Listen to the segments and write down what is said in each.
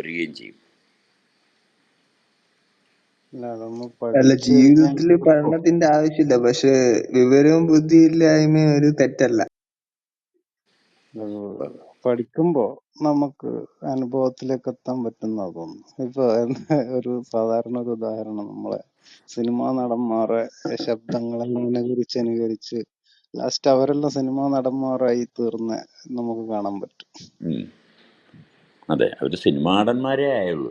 വരികയും ചെയ്യും. അല്ല കിട്ടും പഠനത്തിന്റെ ആവശ്യമില്ല പക്ഷെ വിവരവും ബുദ്ധിയില്ലായ്മയും ഒരു തെറ്റല്ല. പഠിക്കുമ്പോൾ പഠിക്കുമ്പോ നമുക്ക് അനുഭവത്തിലേക്ക് എത്താൻ പറ്റുന്ന തോന്നുന്നു. ഇപ്പൊ ഒരു സാധാരണ ഒരു ഉദാഹരണം നമ്മളെ സിനിമാ നടന്മാരെ ശബ്ദങ്ങളെല്ലാം അനുകരിച്ച് അനുകരിച്ച് ലാസ്റ്റ് അവരെല്ലാം സിനിമാ നടന്മാരായി തീർന്ന നമുക്ക് കാണാൻ പറ്റും. അതെ അവർ സിനിമ നടന്മാരേ ആയുള്ളൂ.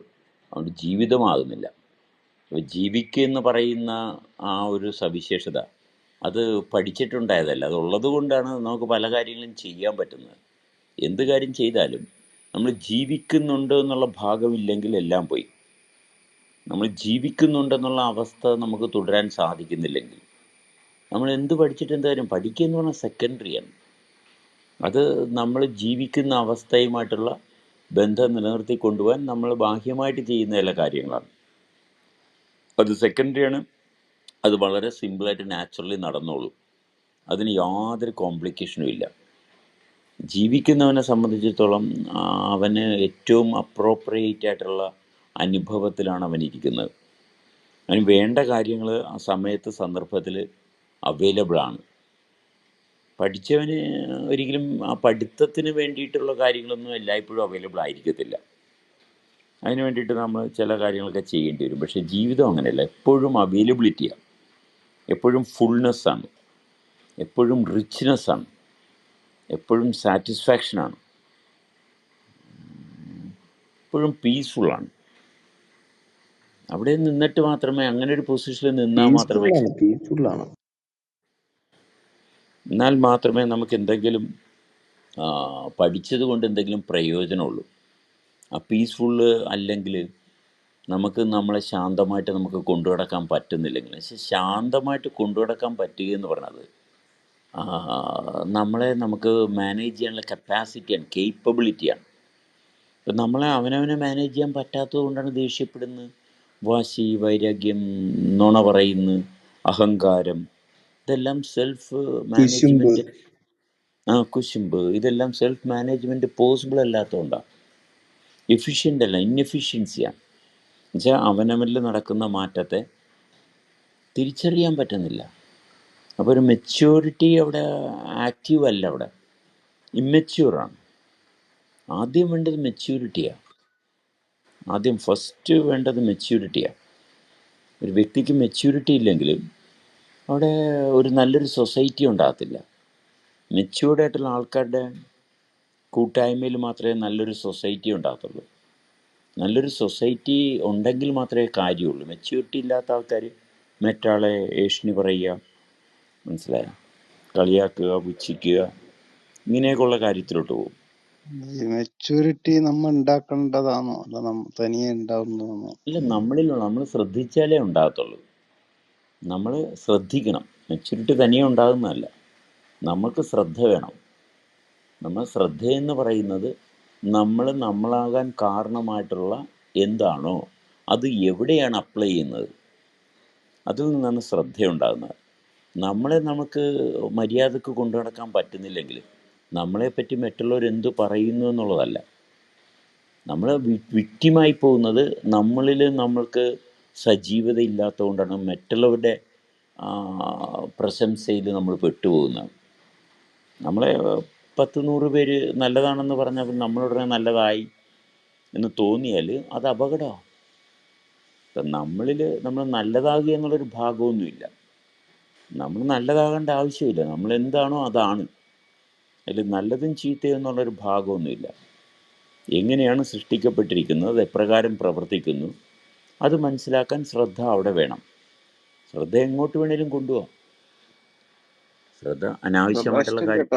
അതുകൊണ്ട് ജീവിതമാകുന്നില്ല. ജീവിക്കുക എന്ന് പറയുന്ന ആ ഒരു സവിശേഷത അത് പഠിച്ചിട്ടുണ്ടായതല്ല. അതുള്ളത് കൊണ്ടാണ് നമുക്ക് പല കാര്യങ്ങളും ചെയ്യാൻ പറ്റുന്നത്. എന്ത് കാര്യം ചെയ്താലും നമ്മൾ ജീവിക്കുന്നുണ്ട് എന്നുള്ള ഭാഗമില്ലെങ്കിൽ എല്ലാം പോയി. നമ്മൾ ജീവിക്കുന്നുണ്ടെന്നുള്ള അവസ്ഥ നമുക്ക് തുടരാൻ സാധിക്കുന്നില്ലെങ്കിൽ നമ്മൾ എന്ത് പഠിച്ചിട്ട് എന്ത് കാര്യം? പഠിക്കുക എന്ന് പറഞ്ഞാൽ സെക്കൻഡറിയാണ് അത് നമ്മൾ ജീവിക്കുന്ന അവസ്ഥയുമായിട്ടുള്ള ബന്ധം നിലനിർത്തി കൊണ്ടുപോകാൻ നമ്മൾ ബാഹ്യമായിട്ട് ചെയ്യുന്ന ചില കാര്യങ്ങളാണ്. അത് സെക്കൻഡറിയാണ് അത് വളരെ സിമ്പിളായിട്ട് നാച്ചുറലി നടന്നോളൂ. അതിന് യാതൊരു കോംപ്ലിക്കേഷനും ഇല്ല. ജീവിക്കുന്നവനെ സംബന്ധിച്ചിടത്തോളം അവന് ഏറ്റവും അപ്രോപ്രിയേറ്റ് ആയിട്ടുള്ള അനുഭവത്തിലാണ് അവൻ ഇരിക്കുന്നത്. അവന് വേണ്ട കാര്യങ്ങൾ ആ സമയത്ത് സന്ദർഭത്തിൽ അവൈലബിൾ ആണ്. പഠിച്ചവന് ഒരിക്കലും ആ പഠിത്തത്തിന് വേണ്ടിയിട്ടുള്ള കാര്യങ്ങളൊന്നും എല്ലായ്പ്പോഴും അവൈലബിൾ ആയിരിക്കത്തില്ല. അതിന് വേണ്ടിയിട്ട് നമ്മൾ ചില കാര്യങ്ങളൊക്കെ ചെയ്യേണ്ടി വരും. പക്ഷേ ജീവിതം അങ്ങനെയല്ല. എപ്പോഴും അവൈലബിലിറ്റിയാണ് എപ്പോഴും ഫുൾനെസ്സാണ് എപ്പോഴും റിച്ച്നെസ്സാണ് എപ്പോഴും സാറ്റിസ്ഫാക്ഷനാണ് എപ്പോഴും പീസ്ഫുള്ളാണ് അവിടെ നിന്നിട്ട് മാത്രമേ അങ്ങനെ ഒരു പൊസിഷനിൽ നിന്നാൽ മാത്രമേ പീസ്ഫുള്ളാണ് എന്നാൽ മാത്രമേ നമുക്ക് എന്തെങ്കിലും പഠിച്ചത് കൊണ്ട് എന്തെങ്കിലും പ്രയോജനമുള്ളൂ. ആ പീസ്ഫുള്ള് അല്ലെങ്കിൽ നമുക്ക് നമ്മളെ ശാന്തമായിട്ട് നമുക്ക് കൊണ്ടു നടക്കാൻ പറ്റുന്നില്ലെങ്കിൽ പക്ഷെ ശാന്തമായിട്ട് കൊണ്ടു നടക്കാൻ പറ്റുക എന്ന് പറയുന്നത് നമ്മളെ നമുക്ക് മാനേജ് ചെയ്യാനുള്ള കപ്പാസിറ്റിയാണ് കേപ്പബിലിറ്റിയാണ് ഇപ്പം നമ്മളെ അവനവനെ മാനേജ് ചെയ്യാൻ പറ്റാത്തത് കൊണ്ടാണ് ദേഷ്യപ്പെടുന്നത്. വാശി വൈരാഗ്യം നുണ പറയുന്നു അഹങ്കാരം ഇതെല്ലാം സെൽഫ് മാനേജ്മെന്റ് ആ കുശുമ്പ്. ഇതെല്ലാം സെൽഫ് മാനേജ്മെന്റ് പോസിബിൾ അല്ലാത്തതുകൊണ്ടാണ് എഫിഷ്യന്റ് അല്ല ഇന്നെഫിഷ്യൻസിയാണ് എന്നുവെച്ചാൽ അവനവനിൽ നടക്കുന്ന മാറ്റത്തെ തിരിച്ചറിയാൻ പറ്റുന്നില്ല. അപ്പോൾ ഒരു മെച്യൂരിറ്റി അവിടെ ആക്റ്റീവ് അല്ല അവിടെ. ഇമ്മെച്യൂറാണ് ആദ്യം വേണ്ടത് മെച്യൂരിറ്റിയാണ് ആദ്യം ഫസ്റ്റ് വേണ്ടത് മെച്യൂരിറ്റിയാണ് ഒരു വ്യക്തിക്ക് മെച്യൂരിറ്റി ഇല്ലെങ്കിൽ അവിടെ ഒരു നല്ലൊരു സൊസൈറ്റി ഉണ്ടാകത്തില്ല. മെച്യൂർഡ് ആയിട്ടുള്ള ആൾക്കാരുടെ കൂട്ടായ്മയിൽ മാത്രമേ നല്ലൊരു സൊസൈറ്റി ഉണ്ടാകത്തുള്ളൂ. നല്ലൊരു സൊസൈറ്റി ഉണ്ടെങ്കിൽ മാത്രമേ കാര്യമുള്ളൂ. മെച്യൂരിറ്റി ഇല്ലാത്ത ആൾക്കാർ മറ്റാളെ ഏഷണി പറയുക മനസ്സിലായോ? കളിയാക്കുക പുച്ഛിക്കുക ഇങ്ങനെയൊക്കെയുള്ള കാര്യത്തിലോട്ട് പോകും. മെച്യൂരിറ്റി മെച്ചൂരിറ്റി നമ്മ ഉണ്ടാക്കേണ്ടതാണോ? അല്ല തനിയെ ഉണ്ടാവുന്നതാണോ? അല്ല നമ്മളിലുള്ള നമ്മൾ ശ്രദ്ധിച്ചാലേ ഉണ്ടാകത്തുള്ളൂ. നമ്മൾ ശ്രദ്ധിക്കണം. മെച്യൂരിറ്റി തനിയെ ഉണ്ടാകുന്നതല്ല. നമുക്ക് ശ്രദ്ധ വേണം. നമ്മൾ ശ്രദ്ധയെന്ന് പറയുന്നത് നമ്മൾ നമ്മളാകാൻ കാരണമായിട്ടുള്ള എന്താണോ അത് എവിടെയാണ് അപ്ലൈ ചെയ്യുന്നത്? അതിൽ നിന്നാണ് ശ്രദ്ധയുണ്ടാകുന്നത്. നമ്മളെ നമുക്ക് മര്യാദയ്ക്ക് കൊണ്ടു നടക്കാൻ പറ്റുന്നില്ലെങ്കിൽ നമ്മളെപ്പറ്റി മറ്റുള്ളവർ എന്ത് പറയുന്നു എന്നുള്ളതല്ല. നമ്മൾ വിക്റ്റിമായി പോകുന്നത് നമ്മളിൽ നമ്മൾക്ക് സജീവത ഇല്ലാത്തതുകൊണ്ടാണ് മറ്റുള്ളവരുടെ പ്രശംസയിൽ നമ്മൾ പെട്ടുപോകുന്നത്. നമ്മളെ പത്ത് നൂറ് പേര് നല്ലതാണെന്ന് പറഞ്ഞപ്പോൾ നമ്മളുടനെ നല്ലതായി എന്ന് തോന്നിയാൽ അത് അപകടമാണ്. ഇപ്പം നമ്മളിൽ നമ്മൾ നല്ലതാകുക എന്നുള്ളൊരു ഭാഗമൊന്നുമില്ല. നമ്മൾ നല്ലതാകേണ്ട ആവശ്യമില്ല. നമ്മൾ എന്താണോ അതാണ്. അതിൽ നല്ലതും ചീത്തയും എന്നുള്ളൊരു ഭാഗമൊന്നുമില്ല. എങ്ങനെയാണ് സൃഷ്ടിക്കപ്പെട്ടിരിക്കുന്നത്? അത് എപ്രകാരം പ്രവർത്തിക്കുന്നു? അത് മനസ്സിലാക്കാൻ ശ്രദ്ധ അവിടെ വേണം. ശ്രദ്ധ എങ്ങോട്ട് വേണേലും കൊണ്ടുപോകാം ശ്രദ്ധ അനാവശ്യമായിട്ടുള്ള കാര്യം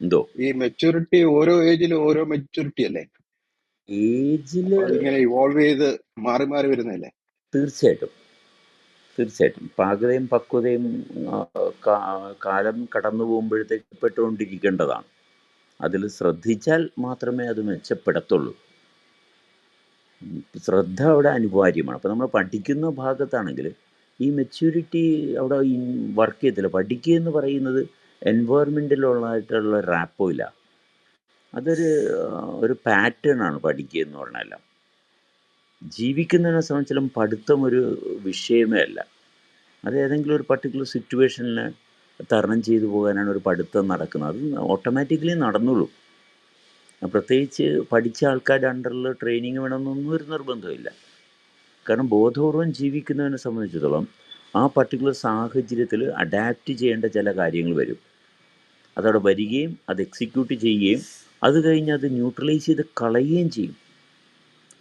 എന്തോ? ഈ മെച്ചൂരിറ്റി ഓരോ ഏജിലും ഓരോ മെച്ചൂരിറ്റി അല്ലേ? ഏജിൽ ഇങ്ങനെ ഇവോൾവ് ചെയ്ത് മാറി മാറി വരുന്നല്ലേ തീർച്ചയായിട്ടും. തീർച്ചയായിട്ടും. പാകതയും പക്വതയും കാലം കടന്നു പോകുമ്പോഴത്തേക്ക് പെട്ടുകൊണ്ടിരിക്കേണ്ടതാണ്. അതിൽ ശ്രദ്ധിച്ചാൽ മാത്രമേ അത് മെച്ചപ്പെടത്തുള്ളൂ. ശ്രദ്ധ അവിടെ അനിവാര്യമാണ്. അപ്പോൾ നമ്മൾ പഠിക്കുന്ന ഭാഗത്താണെങ്കിൽ ഈ മെച്യൂരിറ്റി അവിടെ വർക്ക് ചെയ്യത്തില്ല. പഠിക്കുക എന്ന് പറയുന്നത് എൻവയർമെന്റിലുള്ളതായിട്ടുള്ള റാപ്പോ ഇല്ല. അതൊരു ഒരു പാറ്റേൺ ആണ് പഠിക്കുക എന്ന് പറഞ്ഞാൽ ജീവിക്കുന്നതിനെ സംബന്ധിച്ചാലും പഠിത്തം ഒരു വിഷയമേ അല്ല. അത് ഏതെങ്കിലും ഒരു പർട്ടിക്കുലർ സിറ്റുവേഷനിൽ തരണം ചെയ്തു പോകാനാണ് ഒരു പഠിത്തം നടക്കുന്നത്. അത് ഓട്ടോമാറ്റിക്കലി നടന്നുള്ളൂ. പ്രത്യേകിച്ച് പഠിച്ച ആൾക്കാരുടെ അണ്ടറിൽ ട്രെയിനിങ് വേണമെന്നൊന്നും ഒരു നിർബന്ധമില്ല കാരണം ബോധപൂർവം ജീവിക്കുന്നതിനെ സംബന്ധിച്ചിടത്തോളം ആ പർട്ടിക്കുലർ സാഹചര്യത്തിൽ അഡാപ്റ്റ് ചെയ്യേണ്ട ചില കാര്യങ്ങൾ വരും. അതവിടെ വരികയും അത് എക്സിക്യൂട്ട് ചെയ്യുകയും അത് കഴിഞ്ഞ് അത് ന്യൂട്രലൈസ് ചെയ്ത് കളയുകയും ചെയ്യും.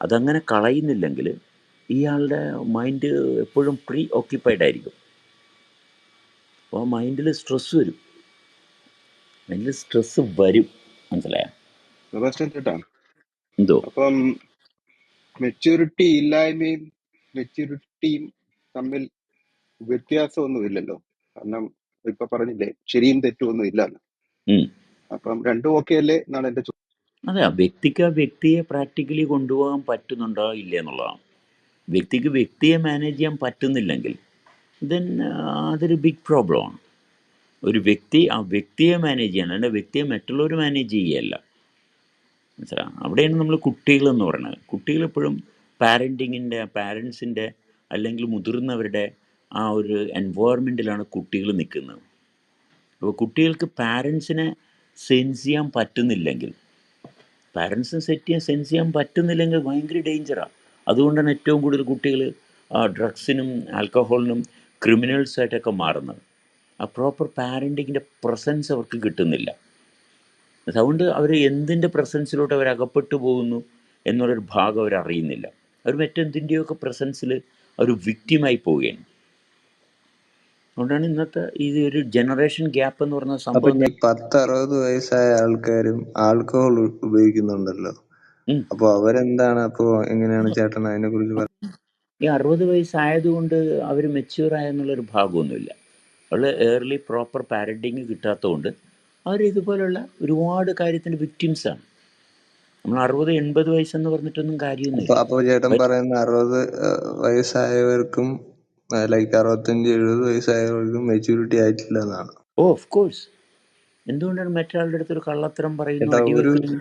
അതങ്ങനെ കളയുന്നില്ലെങ്കിൽ ഇയാളുടെ മൈൻഡ് എപ്പോഴും പ്രീ ഓക്യുപ്പൈഡ് ആയിരിക്കും അപ്പോൾ മൈൻഡിൽ സ്ട്രെസ് വരും. മൈൻഡിൽ സ്ട്രെസ് വരും. മനസ്സിലായോ? സെബാസ്റ്റ്യൻ ചേട്ടാ എന്തോ? അപ്പം മെച്യൂരിറ്റി ഇല്ലായ്മയും മെച്യൂരിറ്റിയും തമ്മിൽ വ്യത്യാസമൊന്നും ഇല്ലല്ലോ കാരണം ഇപ്പൊ പറഞ്ഞില്ലേ ശരിയും തെറ്റും ഒന്നും ഇല്ല ഉം. അപ്പം രണ്ടും ഓക്കെ അല്ലേ എന്നാണ് എന്റെ അതെ ആ വ്യക്തിക്ക് ആ വ്യക്തിയെ പ്രാക്ടിക്കലി കൊണ്ടുപോകാൻ പറ്റുന്നുണ്ടോ ഇല്ല എന്നുള്ളതാണ്. വ്യക്തിക്ക് വ്യക്തിയെ മാനേജ് ചെയ്യാൻ പറ്റുന്നില്ലെങ്കിൽ ദെൻ അതൊരു ബിഗ് പ്രോബ്ലമാണ് ഒരു വ്യക്തി ആ വ്യക്തിയെ മാനേജ് ചെയ്യണം അല്ലാണ്ട് വ്യക്തിയെ മറ്റുള്ളവർ മാനേജ് ചെയ്യുകയല്ല. മനസ്സിലാവും അവിടെയാണ് നമ്മൾ കുട്ടികളെന്ന് പറയുന്നത് കുട്ടികൾ എപ്പോഴും പാരന്റിങ്ങിന്റെ പാരൻസിന്റെ അല്ലെങ്കിൽ മുതിർന്നവരുടെ ആ ഒരു എൻവയോൺമെന്റിലാണ് കുട്ടികൾ നിൽക്കുന്നത്. അപ്പോൾ കുട്ടികൾക്ക് പാരൻസിനെ സെൻസ് ചെയ്യാൻ പറ്റുന്നില്ലെങ്കിൽ പാരൻസിന് സെറ്റ് ചെയ്യാൻ സെൻസ് ചെയ്യാൻ പറ്റുന്നില്ലെങ്കിൽ ഭയങ്കര ഡേഞ്ചറാണ് അതുകൊണ്ടാണ് ഏറ്റവും കൂടുതൽ കുട്ടികൾ ഡ്രഗ്സിനും ആൽക്കഹോളിനും ക്രിമിനൽസായിട്ടൊക്കെ മാറുന്നത്. ആ പ്രോപ്പർ പാരന്റിങ്ങിന്റെ പ്രസൻസ് അവർക്ക് കിട്ടുന്നില്ല. അതുകൊണ്ട് അവർ എന്തിന്റെ പ്രസൻസിലോട്ട് അവർ അകപ്പെട്ടു പോകുന്നു എന്നുള്ളൊരു ഭാഗം അവർ അറിയുന്നില്ല. അവർ മറ്റെന്തിന്റെയൊക്കെ പ്രസൻസിൽ അവർ വിക്റ്റിമായി പോവുകയാണ്. അതുകൊണ്ടാണ് ഇന്നത്തെ ഈ ഒരു ജനറേഷൻ ഗ്യാപ്പ് എന്ന് പറഞ്ഞ സംഭവം പത്ത് അറുപത് വയസ്സായ ആൾക്കാരും ആൽക്കഹോൾ ഉപയോഗിക്കുന്നുണ്ടല്ലോ. അപ്പോൾ അപ്പൊ അവരെന്താണ് അപ്പോ എങ്ങനെയാണ് ചേട്ടൻ അതിനെ കുറിച്ച് പറയുന്നത് ഈ അറുപത് വയസ്സായതുകൊണ്ട് അവർ മെച്യൂർ ആയെന്നുള്ളൊരു ഭാഗമൊന്നുമില്ല. അവൾ ഏർലി പ്രോപ്പർ പാരഡിങ് കിട്ടാത്തതുകൊണ്ട് അവർ ഇതുപോലുള്ള ഒരുപാട് കാര്യത്തിന്റെ ആണ്. നമ്മൾ അറുപത് എൺപത് വയസ്സെന്ന് പറഞ്ഞിട്ടൊന്നും കാര്യമൊന്നുമില്ല. അപ്പൊ ചേട്ടൻ പറയുന്ന അറുപത് വയസ്സായവർക്കും ലൈക്ക് അറുപത്തഞ്ച് എഴുപത് വയസ്സായവർക്കും മെച്ചൂരിറ്റി ആയിട്ടില്ല എന്നാണ്. ഓ ഓഫ് കോഴ്സ് എന്തുകൊണ്ടാണ് മറ്റൊരാളുടെ അടുത്ത് ഒരു കള്ളത്തരം പറയുന്നത്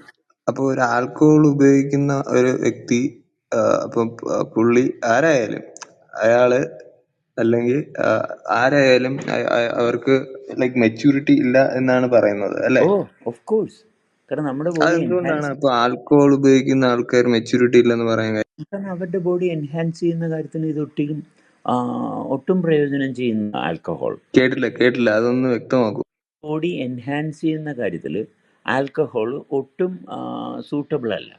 അപ്പൊ ഒരു ആൽക്കഹോൾ ഉപയോഗിക്കുന്ന ഒരു വ്യക്തി അപ്പൊ പുള്ളി ആരായാലും അയാൾ അല്ലെങ്കിൽ ആരായാലും അവർക്ക് ലൈക് മെച്യൂരിറ്റി ഇല്ല എന്നാണ് പറയുന്നത് അല്ലെ? ഓഫ് കോഴ്സ് കാരണം നമ്മുടെ എൻഹാൻസ് അപ്പൊ ആൽക്കഹോൾ ഉപയോഗിക്കുന്ന ആൾക്കാർ മെച്യൂരിറ്റി ഇല്ലെന്ന് പറയാൻ കാരണം അവരുടെ ബോഡി എൻഹാൻസ് ചെയ്യുന്ന കാര്യത്തിന് ഇത് ഒട്ടും ഒട്ടും പ്രയോജനം ചെയ്യുന്ന ആൽക്കഹോൾ കേട്ടില്ല കേട്ടില്ല. അതൊന്ന് വ്യക്തമാക്കൂ. ബോഡി എൻഹാൻസ് ചെയ്യുന്ന കാര്യത്തിൽ ആൽക്കഹോൾ ഒട്ടും സൂട്ടബിൾ അല്ല.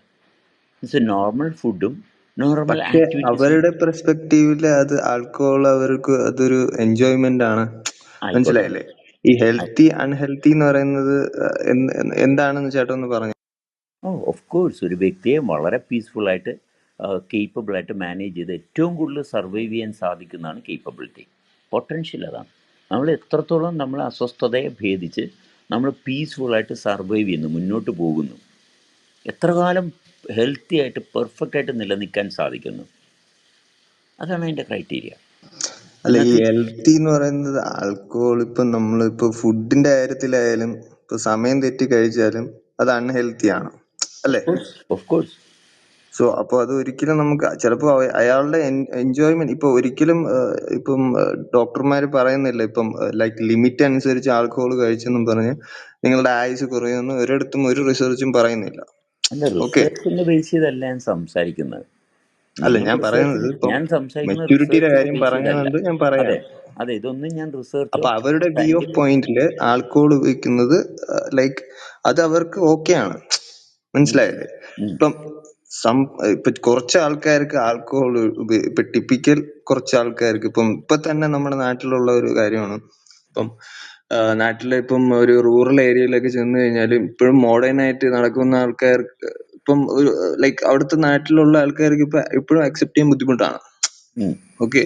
മീൻസ് നോർമൽ ഫുഡും നോർമൽ പക്ഷെ അവരുടെ പെർസ്പെക്റ്റീവിൽ അത് ആൽക്കഹോൾ അവർക്ക് അതൊരു എൻജോയ്മെന്റ് ആണ്. മനസ്സിലായില്ലേ? ഈ ഹെൽത്തി അൺഹെൽത്തി എന്ന് പറയുന്നത് എന്താണെന്ന് ചേട്ടൻ ഒന്ന് പറഞ്ഞു? ഓ ഓഫ് കോഴ്സ് ഒരു വ്യക്തിയെ വളരെ പീസ്ഫുൾ ആയിട്ട് കേപ്പബിൾ ആയിട്ട് മാനേജ് ചെയ്ത് ഏറ്റവും കൂടുതൽ സർവൈവ് ചെയ്യാൻ സാധിക്കുന്നതാണ് കേപ്പബിലിറ്റി പൊട്ടൻഷ്യൽ അതാണ്. നമ്മൾ എത്രത്തോളം നമ്മൾ അസ്വസ്ഥതയെ ഭേദിച്ച് നമ്മൾ പീസ്ഫുള്ളായിട്ട് സർവൈവ് ചെയ്യുന്നു മുന്നോട്ട് പോകുന്നു. എത്ര കാലം ഹെൽത്തി ആയിട്ട് പെർഫെക്റ്റ് ആയിട്ട് നിലനിൽക്കാൻ സാധിക്കുന്നു. അതാണ് അതിന്റെ ക്രൈറ്റീരിയ അല്ല ഈ ഹെൽത്തി എന്ന് പറയുന്നത് ആൽക്കഹോൾ ഇപ്പൊ നമ്മളിപ്പോ ഫുഡിന്റെ കാര്യത്തിലായാലും ഇപ്പൊ സമയം തെറ്റി കഴിച്ചാലും അത് അൺഹെൽത്തി ആണ്? അല്ലേ? ഓഫ് കോഴ്സ് സോ അപ്പൊ അത് ഒരിക്കലും നമുക്ക് ചിലപ്പോ അയാളുടെ എൻജോയ്മെന്റ് ഇപ്പൊ ഒരിക്കലും ഇപ്പം ഡോക്ടർമാര് പറയുന്നില്ല ഇപ്പം ലൈക്ക് ലിമിറ്റ് അനുസരിച്ച് ആൽക്കഹോൾ കഴിച്ചെന്നും പറഞ്ഞ് നിങ്ങളുടെ ആയുസ് കുറയുമെന്ന് ഒരിടത്തും ഒരു റിസർച്ചും പറയുന്നില്ല. അല്ല റിസർച്ചിനെ ബേസ് ചെയ്തല്ല ഞാൻ സംസാരിക്കുന്നത്. അല്ല ഞാൻ പറയുന്നത് ഇപ്പം ഞാൻ സംസാരിക്കുന്നത് മെച്യൂരിറ്റിയുടെ റിസർച്ചിനെ കാര്യം ബേസ് ചെയ്തല്ല പറഞ്ഞതുകൊണ്ട് ഞാൻ അതെ. അതെ ഇതൊന്നും ഞാൻ റിസർച്ചോ അപ്പൊ അവരുടെ വ്യൂ ഓഫ് സയന്റിഫിക് പോയിന്റിൽ ആൽക്കഹോൾ ഉപയോഗിക്കുന്നത് ലൈക്ക് അത് അവർക്ക് ഓക്കെ ആണ്. മനസ്സിലായില്ലേ? ഇപ്പം സം ഇപ്പൊ കുറച്ച് ആൾക്കാർക്ക് ആൽക്കഹോൾ ഇപ്പൊ ടിപ്പിക്കൽ കുറച്ച് ആൾക്കാർക്ക് ഇപ്പം ഇപ്പൊ തന്നെ നമ്മുടെ നാട്ടിലുള്ള ഒരു കാര്യമാണ്. ഇപ്പം നാട്ടിലെ ഇപ്പം ഒരു റൂറൽ ഏരിയയിലൊക്കെ ചെന്ന് കഴിഞ്ഞാൽ ഇപ്പോഴും മോഡേൺ ആയിട്ട് നടക്കുന്ന ആൾക്കാർക്ക് ഇപ്പം ഒരു ലൈക്ക് അവിടുത്തെ നാട്ടിലുള്ള ആൾക്കാർക്ക് ഇപ്പൊ ഇപ്പോഴും അക്സെപ്റ്റ് ചെയ്യാൻ ബുദ്ധിമുട്ടാണ്. ഓക്കെ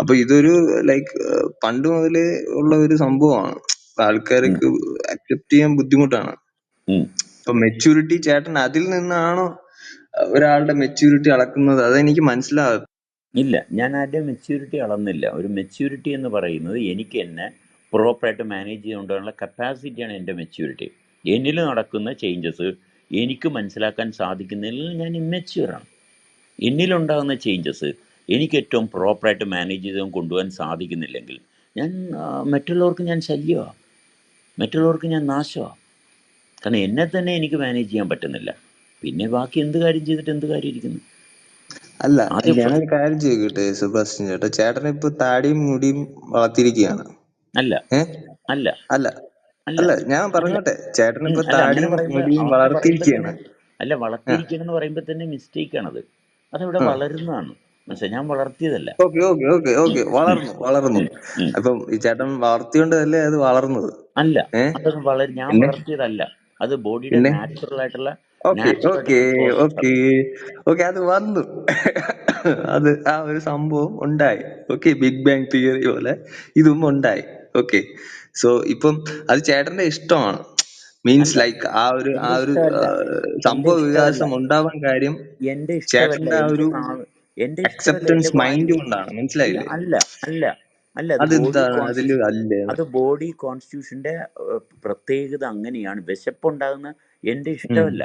അപ്പൊ ഇതൊരു ലൈക്ക് പണ്ട് മുതലേ ഉള്ള ഒരു സംഭവമാണ്. ആൾക്കാർക്ക് അക്സെപ്റ്റ് ചെയ്യാൻ ബുദ്ധിമുട്ടാണ്. ഇപ്പൊ മെച്യൂരിറ്റി ചേട്ടൻ അതിൽ നിന്നാണോ ഒരാളുടെ മെച്യൂരിറ്റി അളക്കുന്നത്? അതെനിക്ക് മനസ്സിലാകും ഇല്ല. ഞാൻ ആരുടെ മെച്യൂരിറ്റി അളന്നില്ല. ഒരു മെച്യൂരിറ്റി എന്ന് പറയുന്നത് എനിക്ക് എന്നെ പ്രോപ്പറായിട്ട് മാനേജ് ചെയ്തുകൊണ്ടുള്ള കപ്പാസിറ്റിയാണ് എന്റെ മെച്യൂരിറ്റി എന്നിൽ നടക്കുന്ന ചേഞ്ചസ് എനിക്ക് മനസ്സിലാക്കാൻ സാധിക്കുന്നതിൽ ഞാൻ ഇമ്മെച്യൂറാണ് എന്നിലുണ്ടാകുന്ന ചേഞ്ചസ് എനിക്ക് ഏറ്റവും പ്രോപ്പറായിട്ട് മാനേജ് ചെയ്ത് കൊണ്ടുപോകാൻ സാധിക്കുന്നില്ലെങ്കിൽ ഞാൻ മറ്റുള്ളവർക്ക് ഞാൻ ശല്യമാണ് മറ്റുള്ളവർക്ക് ഞാൻ നാശമാണ് കാരണം എന്നെ തന്നെ എനിക്ക് മാനേജ് ചെയ്യാൻ പറ്റുന്നില്ല. പിന്നെ ബാക്കി എന്ത് കാര്യം ചെയ്തിട്ട് എന്ത് കാര്യം ഇരിക്കുന്നു? അല്ല ഞാനൊരു കാര്യം ചോദിക്കട്ടെ സുഭാഷ് ചേട്ടാ? ചേട്ടൻ ഇപ്പൊ താടിയും മുടിയും വളർത്തിയിരിക്കുകയാണ്. അല്ല. അല്ല. അല്ല. അല്ല. ഞാൻ പറഞ്ഞോട്ടെ. ചേട്ടൻ ഇപ്പൊ അല്ല അങ്ങനെ താടിയും മുടിയും അങ്ങനെ വളർത്തിയിരിക്കുകയാണ്. തന്നെ അല്ല ആ വളർത്തിയിരിക്കണം എന്ന് പറയുമ്പോൾ തന്നെ മിസ്റ്റേക്ക് ആണത് അതവിടെ ആ. വളരുന്നതാണ്. മനസ്സിലായി? ഞാൻ വളർത്തിയതല്ല. Okay okay okay okay. ഉം, വളർന്നു വളർന്നു. ഉം, ഉം. അപ്പം ഈ ചേട്ടൻ വളർത്തിയോണ്ടല്ലേ അത് വളർന്നത്? അല്ല. ഏ? വളർ ഞാൻ പിന്നെ? വളർത്തിയതല്ല. അത് ബോഡിയുടെ പിന്നെ? നാച്ചുറൽ ആയിട്ടുള്ള ഓക്കെ നാച്ചുറൽ ഓക്കെ ആയിട്ടുള്ള പ്രോസസ് ഓക്കെ. ഓക്കെ അത് വന്നു. അത് ആ ഒരു സംഭവം ഉണ്ടായി. ഓക്കെ ബിഗ് ബാങ് തിയറി പോലെ ഇതും ഉണ്ടായി. ഓക്കെ സോ ഇപ്പം അത് ചേട്ടന്റെ ഇഷ്ടമാണ്. മീൻസ് ലൈക്ക് ആ ഒരു ആ ഒരു സംഭവ വികാസം ഉണ്ടാവാൻ കാര്യം എന്റെ ചേട്ടന്റെ ആ ഒരു എന്റെ അക്സെപ്റ്റൻസ് മൈൻഡ് കൊണ്ടാണ്. മനസ്സിലായില്ലേ? അല്ല അല്ല അല്ല അത് ബോഡി കോൺസ്റ്റിറ്റ്യൂഷന്റെ പ്രത്യേകത അങ്ങനെയാണ്. വിശപ്പുണ്ടാകുന്ന എന്റെ ഇഷ്ടമല്ല.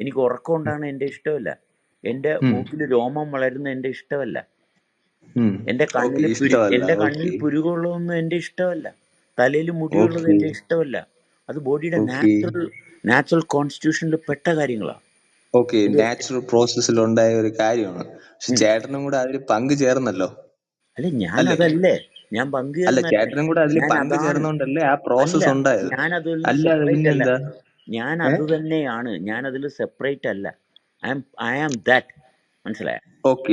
എനിക്ക് ഉറക്കം ഉണ്ടാകുന്ന എന്റെ ഇഷ്ടമല്ല. എന്റെ മൂക്കിൽ രോമം വളരുന്ന എന്റെ ഇഷ്ടമല്ല. എന്റെ കണ്ണിൽ കണ്ണിൽ എന്റെ കണ്ണിൽ ഓക്കെ എന്റെ ഇഷ്ടമല്ല. തലയിൽ മുടിയുള്ളത് എന്റെ ഇഷ്ടമല്ല. അത് ബോഡിയുടെ നാച്ചുറൽ നാച്ചുറൽ കോൺസ്റ്റിറ്റ്യൂഷനിൽ പെട്ട കാര്യങ്ങളാണ് ഓക്കെ നാച്ചുറൽ പ്രോസസ്സിൽ ഉണ്ടായ ഒരു കാര്യമാണ്. പക്ഷെ ചേട്ടനും കൂടെ അതിൽ പങ്കു ചേർന്നല്ലോ. അല്ല ഞാൻ അതല്ലേ. ഞാൻ പങ്ക് അല്ല ചേട്ടനും കൂടെ അതിൽ പങ്ക് ചേർന്നോണ്ടല്ലേ ആ പ്രോസസ് ഉണ്ടായത്? ഞാൻ അല്ല ഞാൻ അത് തന്നെയാണ്. ഞാൻ അതിൽ സെപ്പറേറ്റ് അല്ല. I am I am that മനസ്സിലായോ? ഓക്കെ.